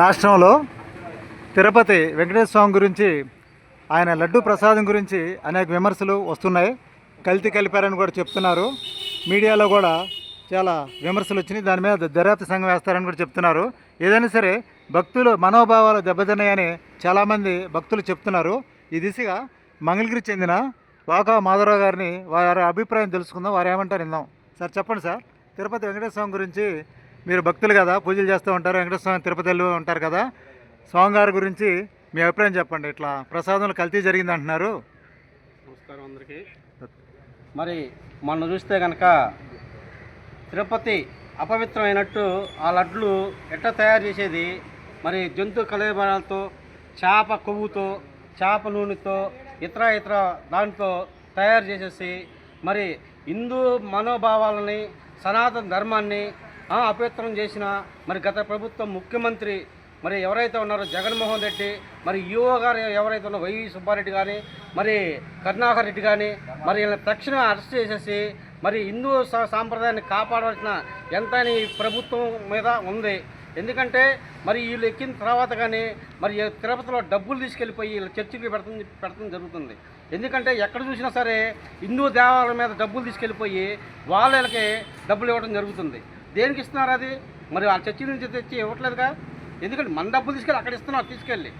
రాష్ట్రంలో తిరుపతి వెంకటేశ్వర స్వామి గురించి ఆయన లడ్డు ప్రసాదం గురించి అనేక విమర్శలు వస్తున్నాయి. కల్తీ కలిపారని కూడా చెప్తున్నారు. మీడియాలో కూడా చాలా విమర్శలు వచ్చినాయి. దాని మీద దర్యాప్తు సంఘం వేస్తారని కూడా చెప్తున్నారు. ఏదైనా సరే భక్తులు మనోభావాలు దెబ్బతిన్నాయని చాలామంది భక్తులు చెప్తున్నారు. ఈ దిశగా మంగళగిరి చెందిన వాకా మాధవరావు గారిని వారి అభిప్రాయం తెలుసుకుందాం. వారు ఏమంటారు ఇందాం సార్ చెప్పండి సార్. తిరుపతి వెంకటేశ్వర స్వామి గురించి మీరు భక్తులు కదా పూజలు చేస్తూ ఉంటారు వెంకటేశ్వర స్వామి తిరుపతి వెళ్ళి ఉంటారు కదా. స్వామివారి గురించి మీ అభిప్రాయం చెప్పండి. ఇట్లా ప్రసాదంలో కల్తీ జరిగింది అంటున్నారు నమస్కారం అందరికీ. మరి మొన్న చూస్తే కనుక తిరుపతి అపవిత్రమైనట్టు ఆ లడ్లు ఎట్లా తయారు చేసేది? మరి జంతు కలేబరాలతో చేప కొవ్వుతో చేప నూనెతో ఇతర ఇతర దాంతో తయారు చేసేసి మరి హిందూ మనోభావాలని సనాతన ధర్మాన్ని అపవిత్రం చేసిన మరి గత ప్రభుత్వం ముఖ్యమంత్రి మరి ఎవరైతే ఉన్నారో జగన్మోహన్ రెడ్డి మరి ఈఓ గారు ఎవరైతే ఉన్నారో వైవి సుబ్బారెడ్డి కానీ మరి కరుణాకర్ రెడ్డి కానీ మరి వీళ్ళని తక్షణం అరెస్ట్ చేసేసి మరి హిందూ సా- సాంప్రదాయాన్ని కాపాడవలసిన ఎంత ఈ ప్రభుత్వం మీద ఉంది. ఎందుకంటే మరి వీళ్ళు ఎక్కిన తర్వాత కానీ మరి తిరుపతిలో డబ్బులు తీసుకెళ్ళిపోయి వీళ్ళ చర్చికి పెడుతుంది పెడతం జరుగుతుంది. ఎందుకంటే ఎక్కడ చూసినా సరే హిందూ దేవాలయం మీద డబ్బులు తీసుకెళ్ళిపోయి వాళ్ళకి డబ్బులు ఇవ్వడం జరుగుతుంది. దేనికి ఇస్తున్నారు అది? మరి ఆ చర్చి నుంచి తెచ్చి ఇవ్వట్లేదుగా? ఎందుకంటే మన డబ్బులు తీసుకెళ్ళి అక్కడ ఇస్తున్నారు తీసుకెళ్ళి.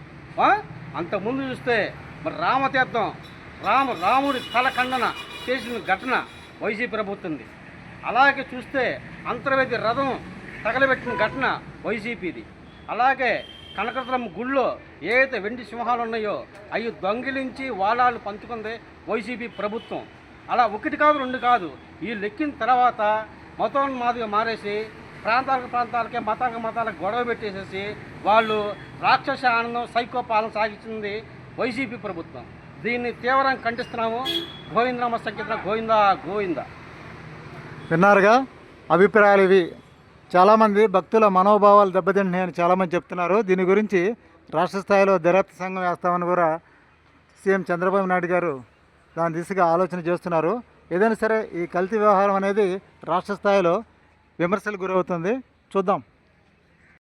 అంతకుముందు చూస్తే మరి రామతీర్థం రామ రాముడి తల ఖండన చేసిన ఘటన వైసీపీ ప్రభుత్వంది. అలాగే చూస్తే అంతర్వేది రథం తగలబెట్టిన ఘటన వైసీపీది. అలాగే కనకదురమ్మ గుళ్ళో ఏదైతే వెండి సింహాలు ఉన్నాయో అవి దొంగిలించి వాడాలు పంచుకుంది వైసీపీ ప్రభుత్వం. అలా ఒకటి కాదు రెండు కాదు. ఈ లెక్కిన తర్వాత మతోన్మాదిగా మారేసి ప్రాంతాలకు ప్రాంతాలకే మతాలకు మతాలకు గొడవ పెట్టేసేసి వాళ్ళు రాక్షస ఆనందం సైకో పాలన సాగించింది వైసీపీ ప్రభుత్వం. దీన్ని తీవ్రంగా ఖండిస్తున్నాము. గోవిందరామ సంకీర్తన గోవిందా గోవిందా. విన్నారుగా? అభిప్రాయాలు ఇవి. చాలామంది భక్తుల మనోభావాలు దెబ్బతింటున్నాయని చాలామంది చెప్తున్నారు. దీని గురించి రాష్ట్ర స్థాయిలో దర్యాప్తు సంఘం వేస్తామని కూడా సీఎం చంద్రబాబు నాయుడు గారు దాని దిశగా ఆలోచన చేస్తున్నారు. ఏదైనా సరే ఈ కల్తీ వ్యవహారం అనేది రాష్ట్ర స్థాయిలో విమర్శలు గురవుతుంది. చూద్దాం.